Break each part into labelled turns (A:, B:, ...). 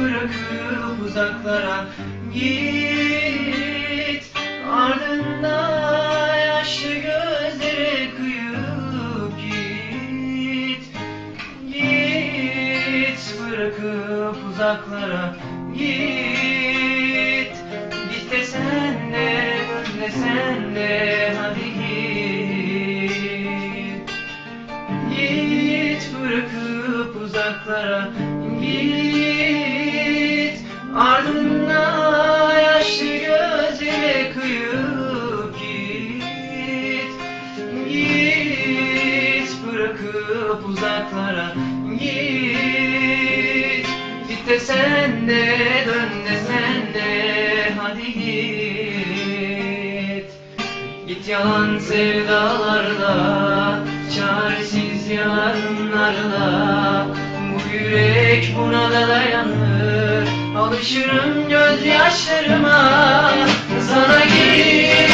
A: bırakıp uzaklara git. Ardında yaşlı gözlere kıyıp git. Git bırakıp uzaklara git. Git de sen de de sen de hadi git. Git bırakıp uzaklara uzaklara git. Git de sen de dön de sen de hadi git. Git yalan sevdalarla Çaresiz yalanlarla. Bu yürek buna da dayanır Alışırım gözyaşlarıma. Sana git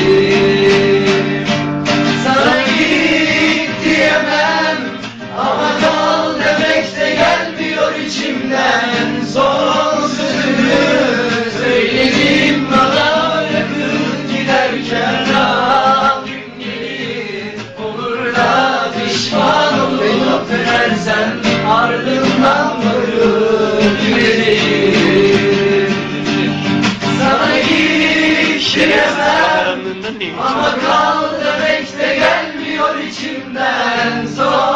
A: da pişman olup dönersen Ardından varıp gülerim Sana git ama kal demek de gelmiyor içimden. Son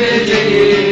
A: yeah